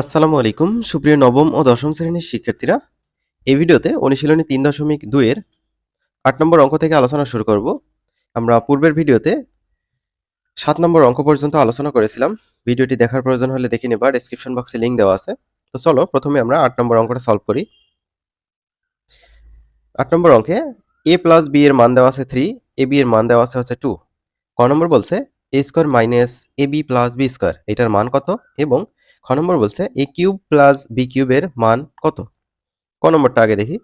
আসসালামু আলাইকুম। সুপ্রিয় নবম ও দশম শ্রেণির শিক্ষার্থীরা, এই ভিডিওতে অনুশীলনী তিন দশমিক দুইয়ের আট নম্বর অঙ্ক থেকে আলোচনা শুরু করব। আমরা পূর্বের ভিডিওতে সাত নম্বর অঙ্ক পর্যন্ত আলোচনা করেছিলাম। ভিডিওটি দেখার প্রয়োজন হলে দেখে নেবা ডেসক্রিপশন বক্সে লিঙ্ক দেওয়া আছে। তো চলো, প্রথমে আমরা আট নম্বর অঙ্কটা সলভ করি। আট নম্বর অঙ্কে এ প্লাস বি এর মান দেওয়া আছে থ্রি এ বি এর মান দেওয়া আছে হচ্ছে টু ক নম্বর বলছে A square minus A B plus B square এটার মান কত? এবং খ নম্বর বলছে এ কিউব প্লাস বি কিউবের মান কত? ক নম্বরটা আগে দেখি।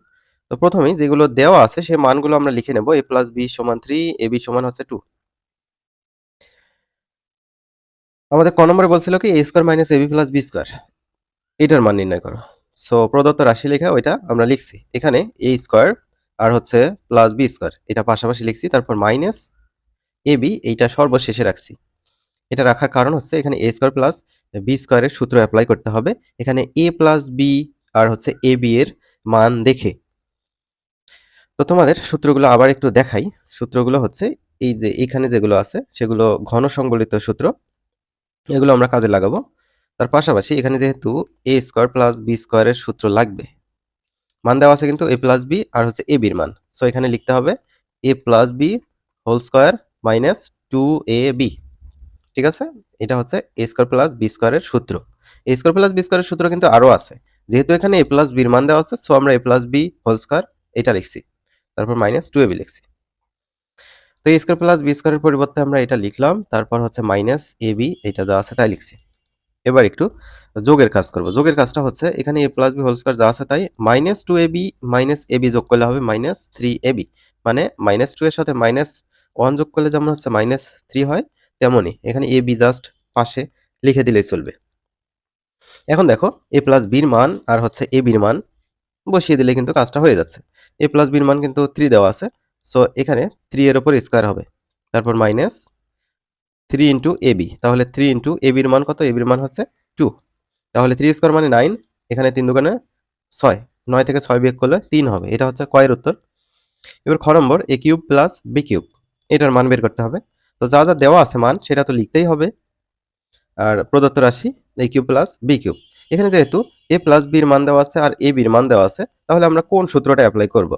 তো প্রথমেই যেগুলো দেওয়া আছে সেই মানগুলো আমরা লিখে নেব। এ প্লাস বি সমান থ্রি এ বি সমান হচ্ছে টু আমাদের ক নম্বরে বলছিল কি A square minus B plus B square এটার মান নির্ণয় করো। সো প্রদত্ত রাশি লেখা ওইটা আমরা লিখছি। এখানে এ স্কোয়ার আর হচ্ছে প্লাস বি স্কোয়ার এটা পাশাপাশি লিখছি, তারপর মাইনাস বি এইটা সর্বশেষে রাখছি। এটা রাখার কারণ হচ্ছে এখানে এ স্কোয়ার প্লাস বি স্কোয়ারের সূত্র অ্যাপ্লাই করতে হবে। এখানে এ প্লাস বি আর হচ্ছে এ বি এর মান দেখে। তো তোমাদের সূত্রগুলো আবার একটু দেখাই। সূত্রগুলো হচ্ছে এই যে এখানে যেগুলো আছে, সেগুলো ঘন সংবলিত সূত্র। এগুলো আমরা কাজে লাগাবো। তার পাশাপাশি এখানে যেহেতু এ স্কোয়ার প্লাস বি স্কোয়ারের সূত্র লাগবে, মান দেওয়া আছে কিন্তু এ প্লাস বি আর হচ্ছে এ বির মান। সো এখানে লিখতে হবে A plus B whole square minus two A B ঠিক আছে? এটা হচ্ছে এ স্কোয়ার প্লাস বি স্কোয়ারের সূত্র। এ স্কোয়ার প্লাস বি স্কোয়ারের সূত্র কিন্তু আরও আছে। যেহেতু এখানে এ প্লাস বির মান দেওয়া আছে সো আমরা A plus B whole square এটা লিখছি। তারপর মাইনাস টু এ বি লিখছি। তো এ স্কোয়ার প্লাস বি স্কোয়ারের পরিবর্তে আমরা এটা লিখলাম, তারপর হচ্ছে মাইনাস এ বি এটা যা আছে তাই লিখছি। এবার একটু যোগের কাজ করব। যোগের কাজটা হচ্ছে, এখানে A plus B whole square যা আছে তাই minus two A B minus A B যোগ করলে হবে মাইনাস থ্রি এ বি মানে মাইনাস টু এর সাথে মাইনাস ওয়ান যোগ করলে যেমন হচ্ছে মাইনাস থ্রি হয় তেমনই, এখানে এ বি জাস্ট পাশে লিখে দিলেই চলবে। এখন দেখো এ প্লাস বির মান আর হচ্ছে এ বির মান বসিয়ে দিলে কিন্তু কাজটা হয়ে যাচ্ছে। এ প্লাস বির মান কিন্তু থ্রি দেওয়া আছে সো এখানে থ্রি এর ওপর স্কোয়ার হবে। তারপর minus three into A B তাহলে থ্রি ইন্টু এ বির মান কত? এ বির মান হচ্ছে টু তাহলে থ্রি স্কোয়ার মানে নাইন এখানে তিন দোকানে ছয়। নয় থেকে ছয় বিয়োগ করলে তিন হবে, এটা হচ্ছে কয়ের উত্তর। এবার খ নম্বর A cube plus B cube এটার মান বের করতে হবে। তো যা যা দেওয়া আছে মান, সেটা তো লিখতেই হবে। আর প্রদত্ত রাশি A cube plus B cube. এখানে যেহেতু এ প্লাস বির মান দেওয়া আছে আর এ বির মান দেওয়া আছে, তাহলে আমরা কোন সূত্রটা অ্যাপ্লাই করব?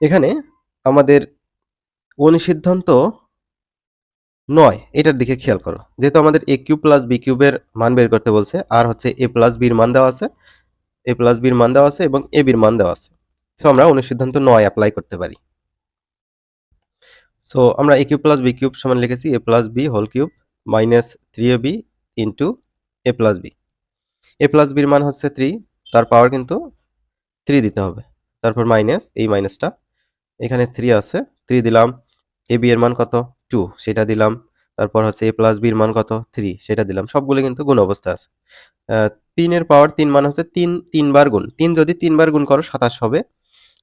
এখানে আমাদের অনুসিদ্ধান্ত নয়, এটার দিকে খেয়াল করো। যেহেতু আমাদের এ কিউব প্লাস বি কিউবের মান বের করতে বলছে, আর হচ্ছে এ প্লাস বির মান দেওয়া আছে এ প্লাস বির মান দেওয়া আছে এবং এ বির মান দেওয়া আছে। সো আমরা অনুসিদ্ধান্ত নয় অ্যাপ্লাই করতে পারি। সো আমরা A cube plus B cube সমান লিখেছি A plus B whole cube minus three A B into A plus B A plus বির মান হচ্ছে থ্রি তার পাওয়ার কিন্তু থ্রি দিতে হবে। তারপর মাইনাস এই মাইনাসটা এখানে থ্রি আছে থ্রি দিলাম এ বি এর মান কত? টু সেটা দিলাম। তারপর হচ্ছে এ প্লাস বির মান কত? থ্রি সেটা দিলাম। সবগুলো কিন্তু গুণ অবস্থা আছে। তিনের পাওয়ার তিন মান হচ্ছে তিন, তিনবার গুণ। তিন যদি তিনবার গুণ করো, সাতাশ হবে।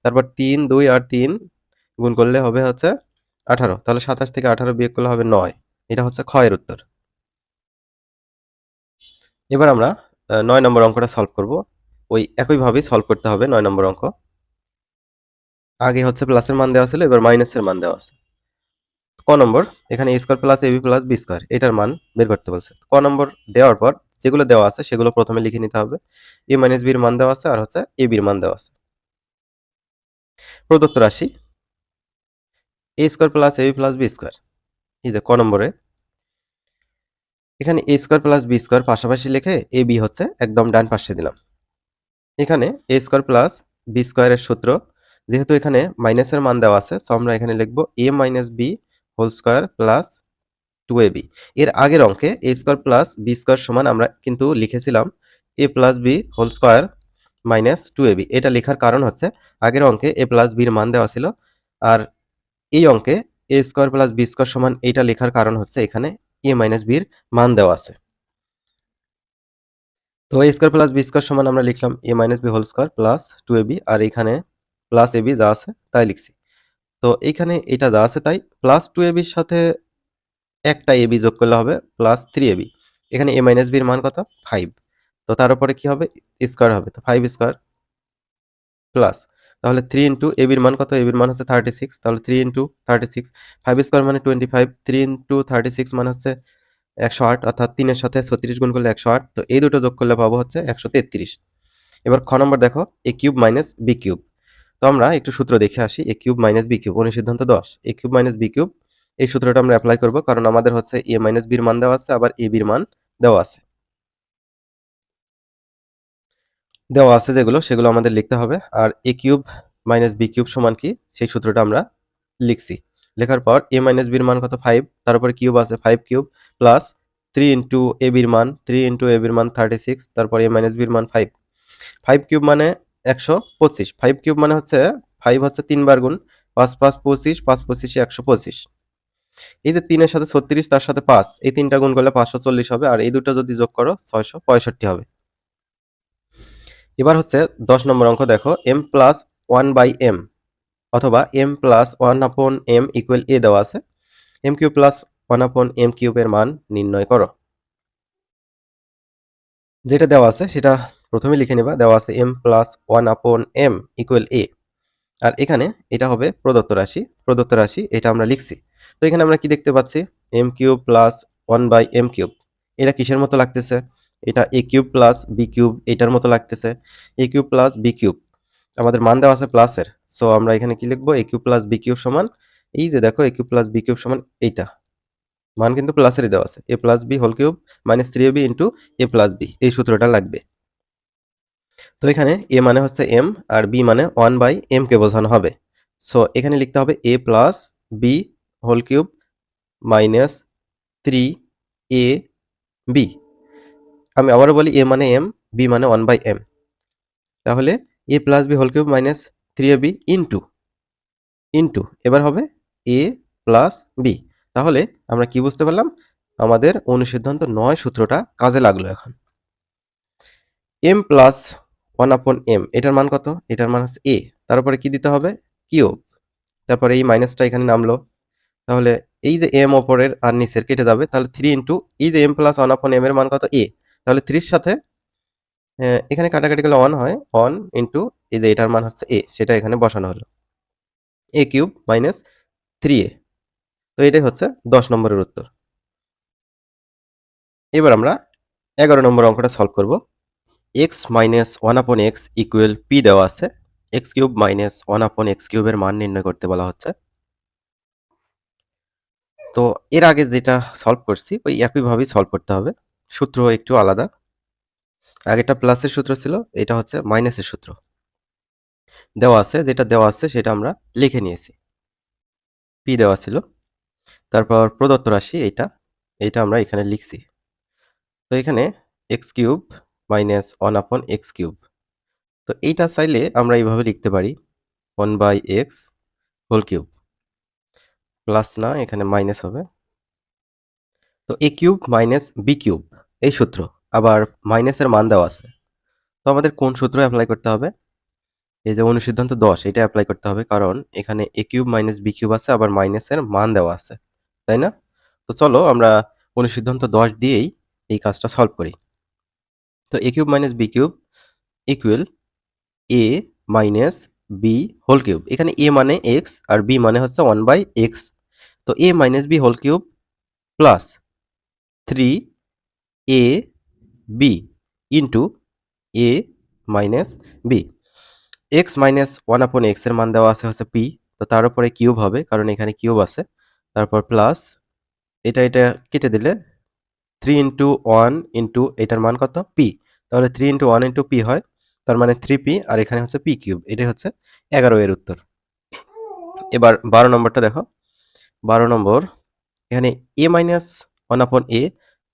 তারপর তিন, দুই আর তিন গুণ করলে হবে হচ্ছে আঠারো, তাহলে সাতাশ থেকে আঠারো বিয়োগ করলে হবে নয়। এটা হচ্ছে ক্ষয়ের উত্তর। এবার আমরা নয় নম্বর অঙ্কটা সলভ করব। ওই একইভাবেই সলভ করতে হবে নয় নম্বর অঙ্ক। আগে হচ্ছে প্লাসের মান দেওয়া ছিল, এবার মাইনাসের মান দেওয়া আছে। ক নম্বর, এখানে A square plus AB plus B square এটার মান বের করতে বলছে। ক নম্বর দেওয়ার পর যেগুলো দেওয়া আছে সেগুলো প্রথমে লিখে নিতে হবে। এ মাইনাস বির মান দেওয়া আছে আর হচ্ছে এ বির মান দেওয়া আছে। প্রদত্ত রাশি A square plus AB plus B square এই যে ক নম্বরে। এখানে A square plus B square পাশাপাশি লিখে এ বি হচ্ছে একদম ডান পাশে দিলাম। এখানে এ স্কোয়ার প্লাস বি স্কোয়ারের সূত্র, যেহেতু এখানে মাইনাসের মান দেওয়া আছে সো আমরা এখানে লিখব A minus B whole square plus two A B এর আগের অঙ্কে A square plus B square সমান আমরা কিন্তু লিখেছিলাম A plus B whole square minus two A B এটা লেখার কারণ হচ্ছে আগের অঙ্কে এ প্লাস বির মান দেওয়া ছিল, আর এই অঙ্কে A square plus B square সমান এইটা লেখার কারণ হচ্ছে এখানে এ মাইনাস বির মান দেওয়া আছে। তো A square plus B square সমান আমরা লিখলাম A minus B whole square plus two A B আর এখানে প্লাস এ বি যা আছে তাই লিখছি। তো এইখানে এটা যা আছে তাই প্লাস টু এ বির সাথে একটা এ বি যোগ করলে হবে প্লাস থ্রি এ বি এখানে এ মাইনাস বির মান কত? ফাইভ তো তার উপরে কি হবে? স্কোয়ার হবে। তো ফাইভ স্কোয়ার প্লাস তাহলে থ্রি ইন্টু এবির মান কত? এ বির মান হচ্ছে থার্টি সিক্স তাহলে three into thirty six five square মানে twenty five three into thirty six মানে হচ্ছে একশো আট, অর্থাৎ তিনের সাথে ছত্রিশ গুণ করলে একশো আট, তো এই দুটো যোগ করলে পাবো হচ্ছে একশো তেত্রিশ। এবার খ নম্বর দেখো A cube minus B cube তো আমরা একটু সূত্র দেখে আসি A cube minus B cube অনুসিদ্ধান্ত দশ। A cube minus B cube এই সূত্রটা আমরা অ্যাপ্লাই করব, কারণ আমাদের হচ্ছে এ মাইনাস বির মান দেওয়া আছে, আবার এ বির মান দেওয়া আছে। দেওয়া আছে যেগুলো, সেগুলো আমাদের লিখতে হবে। আর A cube minus B cube সমান কি? সেই সূত্রটা আমরা লিখছি। লেখার পর এ মাইনাস বির মান কত? ফাইভ তারপরে কিউব আছে five cube plus three into A বির মান থ্রি ইন্টু এ বির মান থার্টি সিক্স তারপর এ মাইনাস বির মান ফাইভ ফাইভ কিউব মানে একশো পঁচিশ। ফাইভ কিউব মানে হচ্ছে ফাইভ হচ্ছে তিনবার গুণ পাঁচ পাঁচ, পঁচিশ, পাঁচ, পঁচিশে, একশো পঁচিশ। এই যে তিনের সাথে ছত্রিশ, তার সাথে পাঁচ। এই তিনটা গুণ করলে পাঁচশো চল্লিশ হবে। আর এই দুটো যদি যোগ করো, ছয়শো পঁয়ষট্টি হবে। এবার হচ্ছে দশ নম্বর অঙ্ক দেখো M plus one by M অথবা M plus one upon M equal A দেওয়া আছে। M cube plus one upon M কিউবের মান নির্ণয় করো। যেটা দেওয়া আছে সেটা প্রথমে লিখে নেবা, দেওয়া আছে M plus one upon M equal A আর এখানে এটা হবে প্রদত্ত রাশি প্রদত্ত রাশি এটা আমরা লিখছি। তো এখানে আমরা কি দেখতে পাচ্ছি? M cube plus one by M cube এটা কিসের মতো লাগতেছে? এটা A cube plus B cube এটার মতো লাগতেছে। A cube plus B cube আমাদের মান দেওয়া আছে প্লাসের সো আমরা এখানে কি লিখব? A cube plus B cube সমান এই যে দেখো A cube plus B cube সমান এইটা। মান কিন্তু প্লাসেরই দেওয়া আছে। A plus B whole cube minus three B into A plus B এই সূত্রটা লাগবে। তো এখানে এ মানে হচ্ছে এম আর বি মানে ওয়ান বাই এম কে বোঝানো হবে। সো এখানে লিখতে হবে A plus B whole cube minus three A B আমি আবারও বলি এ মানে এম বি মানে ওয়ান বাই এম তাহলে A plus B whole cube minus three A B into into এবার হবে এ প্লাস বি তাহলে আমরা কি বুঝতে পারলাম? আমাদের অনুসিদ্ধান্ত নয় সূত্রটা কাজে লাগল এখন। M plus one upon M এটার মান কত? এটার মান হচ্ছে এ তারপরে কি দিতে হবে? কিউব তারপরে এই মাইনাসটা এখানে নামলো। তাহলে এই যে এম ওপরের আর নিচের কেটে যাবে, তাহলে থ্রি ইন্টু এই যে M plus one upon M এর মান কত? এ তাহলে থ্রির সাথে এখানে কাটাকাটি গেলে ওয়ান হয় ওয়ান ইন্টু এই যে এটার মান হচ্ছে এ সেটা এখানে বসানো হলো। এ কিউব মাইনাস থ্রি এ তো এটাই হচ্ছে দশ নম্বরের উত্তর। এবার আমরা এগারো নম্বর অঙ্কটা সলভ করব। X minus one upon x equal p দেওয়া আছে। X cube minus one upon x কিউবের মান নির্ণয় করতে বলা হচ্ছে। তো এর আগে যেটা সলভ করছি, ওই একইভাবেই সলভ করতে হবে। সূত্র একটু আলাদা। আগেটা প্লাসের সূত্র ছিল, এটা হচ্ছে মাইনাসের সূত্র। দেওয়া আছে, যেটা দেওয়া আছে, সেটা আমরা লিখে নিয়েছি। পি দেওয়া ছিল। তারপর প্রদত্ত রাশি এইটা এইটা আমরা এখানে লিখছি। তো এখানে x cube minus one upon x cube তো এইটা চাইলে আমরা এইভাবে লিখতে পারি one by x whole cube plus না, এখানে মাইনাস হবে। তো a cube minus b cube এই সূত্র। আবার মাইনাসের মান দেওয়া আছে। তো আমাদের কোন সূত্র অ্যাপ্লাই করতে হবে? এই যে অনুসিদ্ধান্ত দশ, এটা অ্যাপ্লাই করতে হবে কারণ এখানে a cube minus b cube আছে, আবার মাইনাসের মান দেওয়া আছে। তাই না? তো চলো আমরা অনুসিদ্ধান্ত দশ দিয়েই এই কাজটা সলভ করি। তো a cube minus b cube equal a minus b whole cube এখানে এ মানে এক্স আর বি মানে হচ্ছে ওয়ান বাই এক্স তো a minus b whole cube plus three a b into a minus b x minus one upon এক্সের মান দেওয়া আছে হচ্ছে পি তো তার উপরে কিউব হবে, কারণ এখানে কিউব আছে। তারপর প্লাস এটা এটা কেটে দিলে থ্রি ইন্টু ওয়ান ইন্টু এটার মান কত? পি তাহলে three into one into p হয়, তার মানে থ্রি পি আর এখানে হচ্ছে পি কিউব এটাই হচ্ছে এগারো এর উত্তর। এবার বারো নম্বরটা দেখো। বারো নম্বর, এখানে এ মাইনাস ওয়ান আপন এ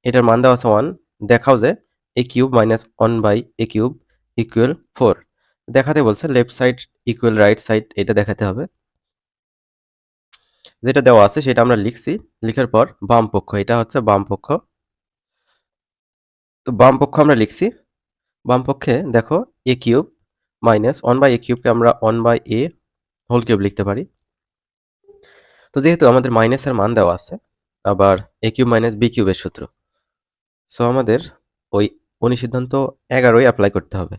এটার মান দেওয়া আছে ওয়ান দেখাও যে a cube minus one by a cube equal four দেখাতে বলছে left side equal right side এটা দেখাতে হবে। যেটা দেওয়া আছে সেটা আমরা লিখছি, লিখার পর বাম পক্ষ, এটা হচ্ছে বাম পক্ষ। তো বাম পক্ষ আমরা লিখছি, বাম পক্ষে দেখো a cube minus one by a কিউবকে আমরা one by a whole cube লিখতে পারি। তো যেহেতু আমাদের মাইনাসের মান দেওয়া আছে, আবার এ কিউব মাইনাস বি কিউবের সূত্র। সো আমাদের ওই অনুসিদ্ধান্ত এগারোই অ্যাপ্লাই করতে হবে।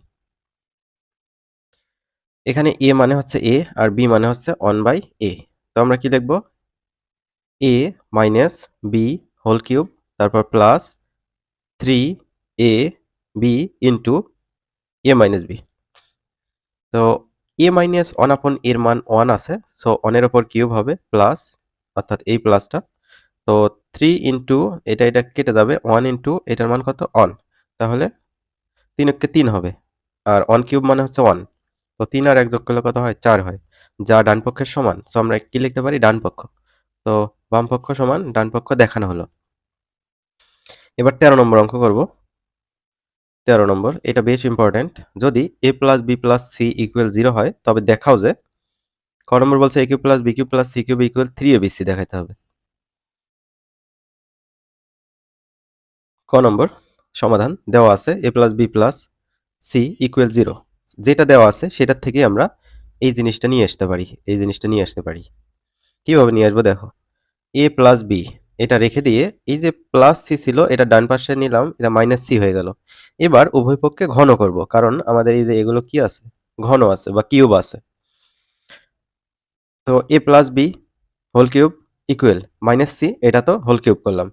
এখানে এ মানে হচ্ছে এ আর বি মানে হচ্ছে ওয়ান বাই এ তো আমরা কি লিখব? A minus b whole cube তারপর plus three a b into a minus b তো এ মাইনাস ওয়ান আপন এর মান ওয়ান আছে সো ওয়ানের ওপর কিউব হবে প্লাস অর্থাৎ এই প্লাসটা তো থ্রি ইন্টু এটা এটা কেটে যাবে ওয়ান ইন্টু এটার মান কত? অন তাহলে তিন একে তিন হবে। আর ওয়ান কিউব মানে হচ্ছে ওয়ান তো তিন আর এক যোগ করলে কত হয়? চার হয়। যা ডান পক্ষের সমান সো আমরা কি লিখতে পারি? ডান পক্ষ। তো বাম পক্ষ সমান, ডান পক্ষ দেখানো হলো। এবার তেরো নম্বর অঙ্ক করব। তেরো নম্বর, এটা বেশ ইম্পর্ট্যান্ট যদি a plus b plus c equal zero হয়, তবে দেখাও যে, ক নম্বর বলছে a cube plus b cube plus c cube equal three a b c দেখাইতে হবে। ক নম্বর? সমাধান দেওয়া আছে a plus b plus c equal zero যেটা দেওয়া আছে সেটার থেকে আমরা এই জিনিসটা নিয়ে আসতে পারি, এই জিনিসটা নিয়ে আসতে পারি। কীভাবে নিয়ে আসব দেখো? এ প্লাস বি, এটা রেখে দিয়ে এই যে প্লাস সি ছিল, এটা ডান পাশে নিলাম, এটা মাইনাস সি হয়ে গেল। এবার উভয় পক্ষে ঘন করব, কারণ আমাদের এই যে এগুলো কি আছে? ঘন আছে বা কিউব আছে। তো a plus b whole cube equal minus c, এটা তো হোল কিউব করলাম।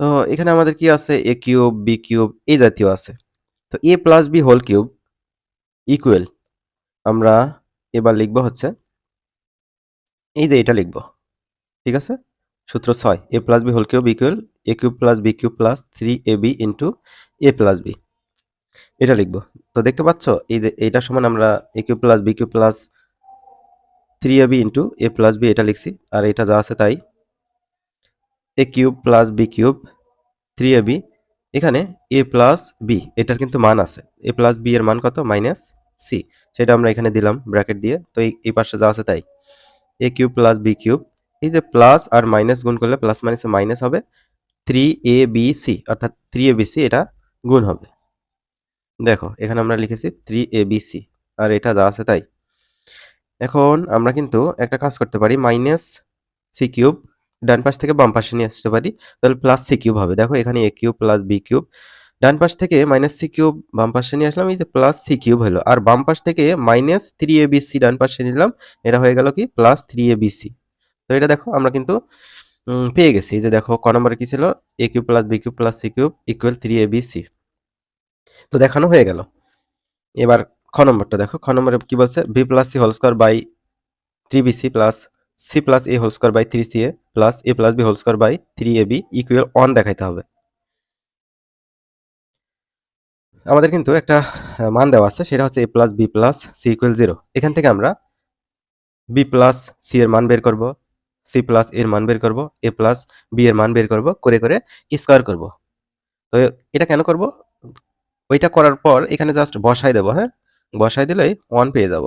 তো এখানে আমাদের কি আছে? এ কিউব বি কিউব এই জাতীয় আছে। তো a plus b whole cube equal আমরা এবার লিখব হচ্ছে, এই যে এটা লিখব, ঠিক আছে? সূত্র ছয় a plus b whole cube equal a cube plus b cube plus three a b into a plus b এটা লিখব। তো দেখতে পাচ্ছ, এই যে এইটা সমান আমরা a cube plus b cube plus three a b into a plus b এটা লিখছি। আর এটা যা আছে তাই a cube plus b cube three a b এখানে এ প্লাস বি এটার কিন্তু মান আছে। এ প্লাস বি এর মান কত? মাইনাস সি সেটা আমরা এখানে দিলাম ব্র্যাকেট দিয়ে, তো এই পাশে যা আছে তাই। A cube plus b cube এই যে প্লাস আর মাইনাস গুণ করলে প্লাস মাইনাসে মাইনাস হবে থ্রি এ বি সি অর্থাৎ থ্রি এ বি সি এটা গুণ হবে। দেখো, এখানে আমরা লিখেছি থ্রি এ বি সি আর এটা যা আছে তাই। এখন আমরা কিন্তু একটা কাজ করতে পারি মাইনাস সি কিউব ডান পাশ থেকে বাম পাশে নিয়ে আসতে পারি। তাহলে প্লাস সি কিউব হবে। দেখো এখানে a cube plus b cube ডান পাশ থেকে মাইনাস সি কিউব বাম পাশে নিয়ে আসলাম, এই যে প্লাস সি কিউব হলো। আর বাম পাশ থেকে minus three a b c ডান পাশে নিলাম, এটা হয়ে গেল কি? Plus three a b c তো এটা দেখো, আমরা কিন্তু পেয়ে গেছি। যে দেখো, ক নম্বরে কি ছিল? A cube plus b cube plus c cube equal three a b c তো দেখানো হয়ে গেল। এবার খ নম্বরটা দেখো। খ নম্বরে কি বলছে? B plus c whole square by three b c plus c plus a whole square by three c a plus a plus b whole square by three a b equal one দেখাইতে হবে। আমাদের কিন্তু একটা মান দেওয়া আছে, সেটা হচ্ছে a plus b plus c equal zero এখান থেকে আমরা বি প্লাস সি এর মান বের করব সি প্লাস এর মান বের করব এ প্লাস বি এর মান বের করব, করে করে স্কোয়ার করব। তো এটা কেন করব? ওইটা করার পর এখানে জাস্ট বসাই দেবো হ্যাঁ? বসাই দিলেই ওয়ান পেয়ে যাব।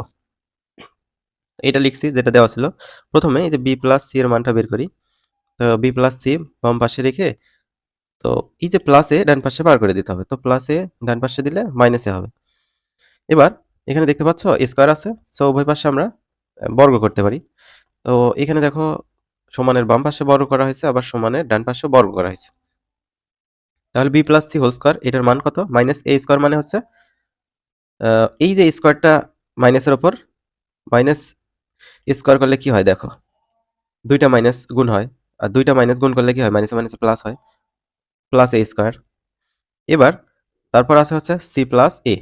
এটা লিখছি যেটা দেওয়া ছিল। প্রথমে এই যে বি প্লাস সি এর মানটা বের করি। তো বি প্লাস সি বাম পাশে রেখে তো এই যে প্লাসে ডান পাশে বার করে দিতে হবে। তো প্লাসে ডান পাশে দিলে মাইনাসে হবে। এবার এখানে দেখতে পাচ্ছ স্কোয়ার আছে। সো উভয় পাশে আমরা বর্গ করতে পারি। তো এখানে দেখো সমানের বাম পাশে বর্গ করা হয়েছে, আবার সমানের ডান পাশে বর্গ করা হয়েছে। তাহলে b plus c whole square এটার মান কত? মাইনাস এ স্কোয়ার মানে হচ্ছে এই যে স্কোয়ারটা মাইনাসের ওপর মাইনাস স্কোয়ার করলে কি হয় দেখো? দুইটা মাইনাস গুণ হয়। আর দুইটা মাইনাস গুণ করলে কি হয়? মাইনাস মাইনাস প্লাস হয়। প্লাস এ স্কোয়ার এবার তারপর আছে হচ্ছে সি প্লাস এ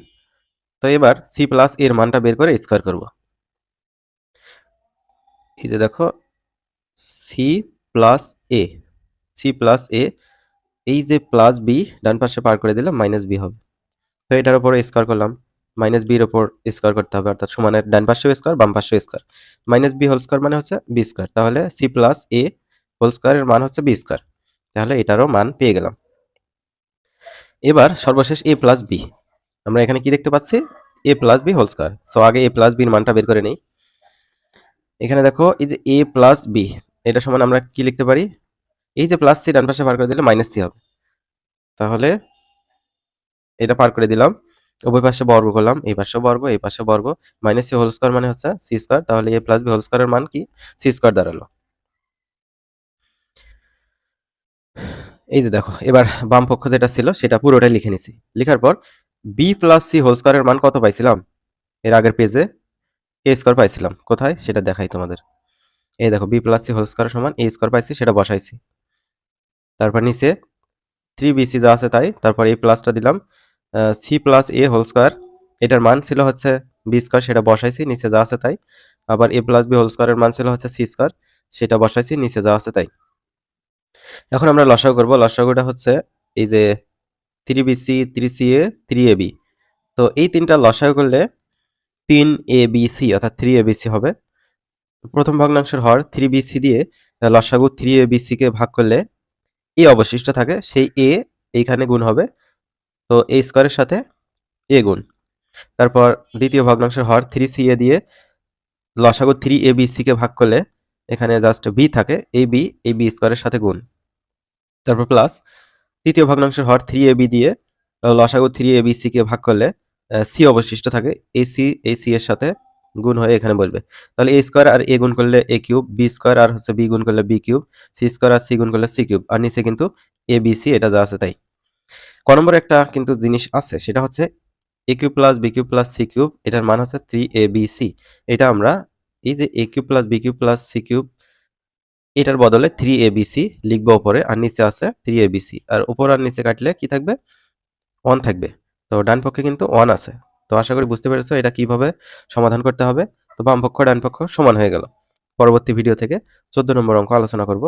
তো এবার সি প্লাস এর মানটা বের করে স্কোয়ার করব। এই যে দেখো c plus a c plus a এই যে প্লাস বি ডান পাশে পার করে দিলাম মাইনাস বি হবে। তো এটার উপর স্কোয়ার করলাম। মাইনাস বির ওপর স্কোয়ার করতে হবে, অর্থাৎ সমানের ডান পাশেও স্কোয়ার, বাম পাশেও square. Minus b whole square মানে হচ্ছে বি স্কোয়ার। তাহলে সি প্লাস এ হোল স্কোয়ারের মান হচ্ছে বি স্কোয়ার। তাহলে এটারও মান পেয়ে গেলাম। এবার সর্বশেষ এ প্লাস বি। আমরা এখানে কি দেখতে পাচ্ছি? A plus b whole square. So আগে এ প্লাস বির মানটা বের করে নেই। এখানে দেখো, এই যে এ প্লাস বি, এটা সমান আমরা কি লিখতে পারি? এই যে প্লাস সি ডান পাশে পার করে দিলে মাইনাস সি হবে। তাহলে এটা পার করে দিলাম। উভয় পাশে বর্গ করলাম, এই পাশে বর্গ, এই পাশে বর্গ মাইনাস সি হোল স্কোয়ার মানে হচ্ছে সি স্কোয়ার তাহলে এ প্লাস বি হোল স্কোয়ারের মান কি? সি স্কোয়ার দাঁড়াল। এই যে দেখো, এবার বাম পক্ষ যেটা ছিল, সেটা পুরোটাই লিখে নিছি। লেখার পর বি প্লাস সি হোল স্কোয়ারের মান কত পাইছিলাম? এর আগের পেজে এ স্কোয়ার পাইছিলাম। কোথায়? সেটা দেখাই তোমাদের। এই দেখো b plus c whole square সমান এ স্কোয়ার পাইছি, সেটা বসাইছি। তারপর নিচে থ্রি বিসি যা আছে তাই, তারপর এই প্লাসটা দিলাম c plus a whole square এটার মান ছিল হচ্ছে বি স্কোয়ার সেটা বসাইছি, নিচে যা আছে তাই। আবার এ প্লাস বি হোল স্কোয়ারের মান ছিল হচ্ছে সি স্কোয়ার সেটা বসাইছি, নিচে যা আছে তাই। এখন আমরা লসাগু করব, লসাগুটা হচ্ছে এই যে three b c three c a three a b তো এই তিনটা লসাগু করলে তিন এ বি সি অর্থাৎ থ্রি এ বি সি হবে। প্রথম ভগ্নাংশের হর থ্রি বি সি দিয়ে লসাগু থ্রি এ বি সিকে ভাগ করলে এ অবশিষ্ট থাকে, সেই এ এইখানে গুণ হবে তো এ স্কোয়ারের সাথে এ গুণ। তারপর দ্বিতীয় ভগ্নাংশের হর থ্রি সি এ দিয়ে লসাগু থ্রি এ বি সিকে ভাগ করলে এখানে জাস্ট বি থাকে এই বি এই বি স্কোয়ারের সাথে গুণ। তারপর প্লাস তৃতীয় ভগ্নাংশের হর থ্রি এ বি দিয়ে লসাগু থ্রি এ বি সিকে ভাগ করলে সি অবশিষ্ট থাকে এই সি এই সি এর সাথে গুণ হয়ে এখানে বসবে। তাহলে এ স্কোয়ার আর এ গুণ করলে এ কিউব বি স্কোয়ার আর হচ্ছে বি গুণ করলে বি কিউব সি স্কোয়ার আর সি গুণ করলে সি কিউব আর নিচে কিন্তু এ বি সি এটা যা আছে তাই। ক নম্বরে একটা কিন্তু জিনিস আছে, সেটা হচ্ছে a cube plus b cube plus c cube, এটার মান হচ্ছে থ্রি এ বি সি এটা আমরা এই যে a cube plus b cube plus c cube, এটার বদলে থ্রি এ বি সি লিখব উপরে আর নিচে আছে থ্রি এ বি সি আর উপর আর নিচে কাটলে কি থাকবে? ওয়ান থাকবে। তো ডান পক্ষে কিন্তু ওয়ান আছে। তো আশা করি বুঝতে পেরেছ এটা কীভাবে সমাধান করতে হবে। তো বাম পক্ষ, ডান পক্ষ সমান হয়ে গেল। পরবর্তী ভিডিও থেকে চোদ্দ নম্বর অঙ্ক আলোচনা করব।